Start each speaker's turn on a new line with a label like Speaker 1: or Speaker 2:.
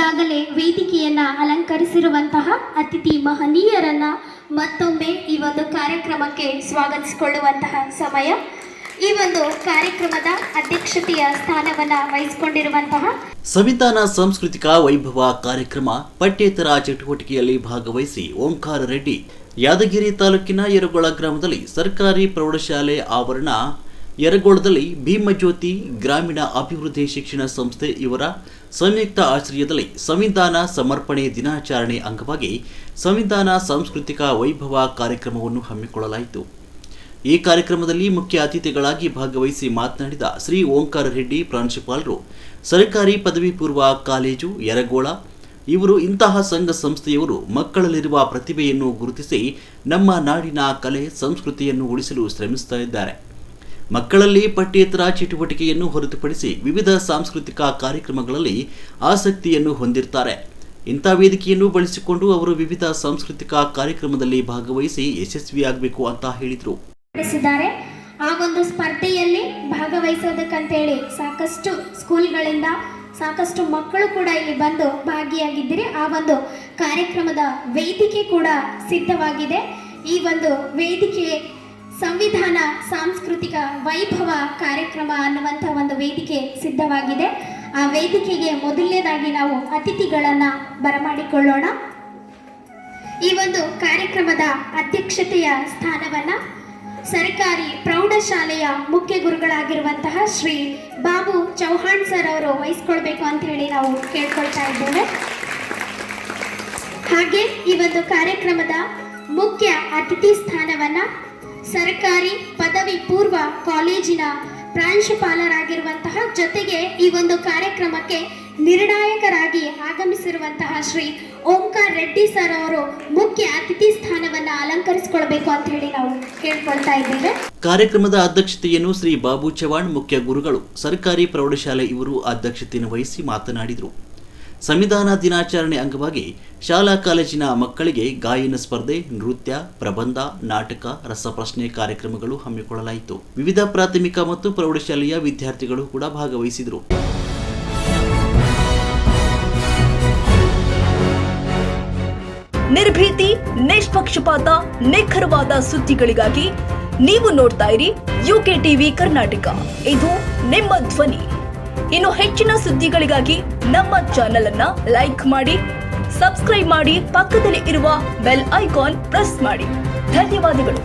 Speaker 1: ಈಗಾಗಲೇ ವೇದಿಕೆಯನ್ನ ಅಲಂಕರಿಸಿರುವಂತಹ ಅತಿಥಿ ಮಹನೀಯರನ್ನ ಮತ್ತೊಮ್ಮೆ ಈ ಒಂದು ಕಾರ್ಯಕ್ರಮಕ್ಕೆ ಸ್ವಾಗತಿಸಿಕೊಳ್ಳುವಂತಹ ಸಮಯ. ಈ ಒಂದು ಕಾರ್ಯಕ್ರಮದ ಅಧ್ಯಕ್ಷತೆಯ ಸ್ಥಾನವನ್ನ ವಹಿಸಿಕೊಂಡಿರುವಂತಹ
Speaker 2: ಸಂವಿಧಾನ ಸಾಂಸ್ಕೃತಿಕ ವೈಭವ ಕಾರ್ಯಕ್ರಮ ಪಠ್ಯೇತರ ಚಟುವಟಿಕೆಯಲ್ಲಿ ಭಾಗವಹಿಸಿ ಓಂಕಾರ ರೆಡ್ಡಿ ಯಾದಗಿರಿ ತಾಲೂಕಿನ ಯರುಗೊಳ ಗ್ರಾಮದಲ್ಲಿ ಸರ್ಕಾರಿ ಪ್ರೌಢಶಾಲೆ ಆವರಣ ಯರಗೋಳದಲ್ಲಿ ಭೀಮಜ್ಯೋತಿ ಗ್ರಾಮೀಣ ಅಭಿವೃದ್ಧಿ ಶಿಕ್ಷಣ ಸಂಸ್ಥೆ ಇವರ ಸಂಯುಕ್ತ ಆಶ್ರಯದಲ್ಲಿ ಸಂವಿಧಾನ ಸಮರ್ಪಣೆ ದಿನಾಚರಣೆ ಅಂಗವಾಗಿ ಸಂವಿಧಾನ ಸಾಂಸ್ಕೃತಿಕ ವೈಭವ ಕಾರ್ಯಕ್ರಮವನ್ನು ಹಮ್ಮಿಕೊಳ್ಳಲಾಯಿತು. ಈ ಕಾರ್ಯಕ್ರಮದಲ್ಲಿ ಮುಖ್ಯ ಅತಿಥಿಗಳಾಗಿ ಭಾಗವಹಿಸಿ ಮಾತನಾಡಿದ ಶ್ರೀ ಓಂಕಾರ ರೆಡ್ಡಿ ಪ್ರಾಂಶುಪಾಲರು, ಸರ್ಕಾರಿ ಪದವಿ ಪೂರ್ವ ಕಾಲೇಜು, ಯರಗೋಳ, ಇವರು ಇಂತಹ ಸಂಘ ಸಂಸ್ಥೆಯವರು ಮಕ್ಕಳಲ್ಲಿರುವ ಪ್ರತಿಭೆಯನ್ನು ಗುರುತಿಸಿ ನಮ್ಮ ನಾಡಿನ ಕಲೆ, ಸಂಸ್ಕೃತಿಯನ್ನು ಉಳಿಸಲು ಶ್ರಮಿಸುತ್ತಿದ್ದಾರೆ ಮಕ್ಕಳಲ್ಲಿ ಪಠ್ಯೇತರ ಚಟುವಟಿಕೆಯನ್ನು ಹೊರತುಪಡಿಸಿ ವಿವಿಧ ಸಾಂಸ್ಕೃತಿಕ ಕಾರ್ಯಕ್ರಮಗಳಲ್ಲಿ ಆಸಕ್ತಿಯನ್ನು ಹೊಂದಿರ್ತಾರೆ. ಇಂಥ ವೇದಿಕೆಯನ್ನು ಬಳಸಿಕೊಂಡು ಅವರು ವಿವಿಧ ಸಾಂಸ್ಕೃತಿಕ ಕಾರ್ಯಕ್ರಮದಲ್ಲಿ ಭಾಗವಹಿಸಿ ಯಶಸ್ವಿಯಾಗಬೇಕು ಅಂತ ಹೇಳಿದರು.
Speaker 1: ಆ ಒಂದು ಸ್ಪರ್ಧೆಯಲ್ಲಿ ಭಾಗವಹಿಸೋದಕ್ಕಂತೇಳಿ ಸಾಕಷ್ಟು ಸ್ಕೂಲ್ಗಳಿಂದ ಸಾಕಷ್ಟು ಮಕ್ಕಳು ಕೂಡ ಇಲ್ಲಿ ಬಂದು ಭಾಗಿಯಾಗಿದ್ದೀರಿ. ಆ ಒಂದು ಕಾರ್ಯಕ್ರಮದ ವೇದಿಕೆ ಕೂಡ ಸಿದ್ಧವಾಗಿದೆ. ಈ ಒಂದು ವೇದಿಕೆ ಸಂವಿಧಾನ ಸಾಂಸ್ಕೃತಿಕ ವೈಭವ ಕಾರ್ಯಕ್ರಮ ಅನ್ನುವಂಥ ಒಂದು ವೇದಿಕೆ ಸಿದ್ಧವಾಗಿದೆ. ಆ ವೇದಿಕೆಗೆ ಮೊದಲನೇದಾಗಿ ನಾವು ಅತಿಥಿಗಳನ್ನು ಬರಮಾಡಿಕೊಳ್ಳೋಣ. ಈ ಒಂದು ಕಾರ್ಯಕ್ರಮದ ಅಧ್ಯಕ್ಷತೆಯ ಸ್ಥಾನವನ್ನ ಸರ್ಕಾರಿ ಪ್ರೌಢಶಾಲೆಯ ಮುಖ್ಯ ಗುರುಗಳಾಗಿರುವಂತಹ ಶ್ರೀ ಬಾಬು ಚೌಹಾಣ್ ಸರ್ ಅವರು ವಹಿಸ್ಕೊಳ್ಬೇಕು ಅಂತ ಹೇಳಿ ನಾವು ಕೇಳ್ಕೊಳ್ತಾ ಇದ್ದೇವೆ. ಹಾಗೆ ಈ ಒಂದು ಕಾರ್ಯಕ್ರಮದ ಮುಖ್ಯ ಅತಿಥಿ ಸ್ಥಾನವನ್ನ ಸರ್ಕಾರಿ ಪದವಿ ಪೂರ್ವ ಕಾಲೇಜಿನ ಪ್ರಾಂಶುಪಾಲರಾಗಿರುವಂತಹ ಜೊತೆಗೆ ಈ ಒಂದು ಕಾರ್ಯಕ್ರಮಕ್ಕೆ ನಿರ್ಣಾಯಕರಾಗಿ ಆಗಮಿಸಿರುವಂತಹ ಶ್ರೀ ಓಂಕಾರ್ ರೆಡ್ಡಿ ಸರ್ ಅವರು ಮುಖ್ಯ ಅತಿಥಿ ಸ್ಥಾನವನ್ನ ಅಲಂಕರಿಸಿಕೊಳ್ಬೇಕು ಅಂತ ಹೇಳಿ ನಾವು ಕೇಳ್ಕೊಳ್ತಾ ಇದ್ದೇವೆ.
Speaker 2: ಕಾರ್ಯಕ್ರಮದ ಅಧ್ಯಕ್ಷತೆಯನ್ನು ಶ್ರೀ ಬಾಬು ಚವಾಣ್ ಮುಖ್ಯ ಗುರುಗಳು, ಸರ್ಕಾರಿ ಪ್ರೌಢಶಾಲೆ ಇವರು ಅಧ್ಯಕ್ಷತೆಯನ್ನು ವಹಿಸಿ ಮಾತನಾಡಿದರು. ಸಂವಿಧಾನ ದಿನಾಚರಣೆ ಅಂಗವಾಗಿ ಶಾಲಾ ಕಾಲೇಜಿನ ಮಕ್ಕಳಿಗೆ ಗಾಯನ ಸ್ಪರ್ಧೆ, ನೃತ್ಯ, ಪ್ರಬಂಧ, ನಾಟಕ, ರಸಪ್ರಶ್ನೆ ಕಾರ್ಯಕ್ರಮಗಳು ಹಮ್ಮಿಕೊಳ್ಳಲಾಯಿತು. ವಿವಿಧ ಪ್ರಾಥಮಿಕ ಮತ್ತು ಪ್ರೌಢಶಾಲೆಯ ವಿದ್ಯಾರ್ಥಿಗಳು ಕೂಡ ಭಾಗವಹಿಸಿದರು.
Speaker 3: ನಿರ್ಭೀತಿ, ನಿಷ್ಪಕ್ಷಪಾತ, ನಿಖರವಾದ ಸುದ್ದಿಗಳಿಗಾಗಿ ನೀವು ನೋಡ್ತಾ ಇರಿ ಯುಕೆ ಟಿವಿ ಕರ್ನಾಟಕ. ಇದು ನಿಮ್ಮ ಧ್ವನಿ. ಇನ್ನು ಹೆಚ್ಚಿನ ಸುದ್ದಿಗಳಿಗಾಗಿ ನಮ್ಮ ಚಾನೆಲ್ ಅನ್ನ ಲೈಕ್ ಮಾಡಿ ಸಬ್ಸ್ಕ್ರೈಬ್ ಮಾಡಿ, ಪಕ್ಕದಲ್ಲಿ ಇರುವ ಬೆಲ್ ಐಕಾನ್ ಪ್ರೆಸ್ ಮಾಡಿ. ಧನ್ಯವಾದಗಳು.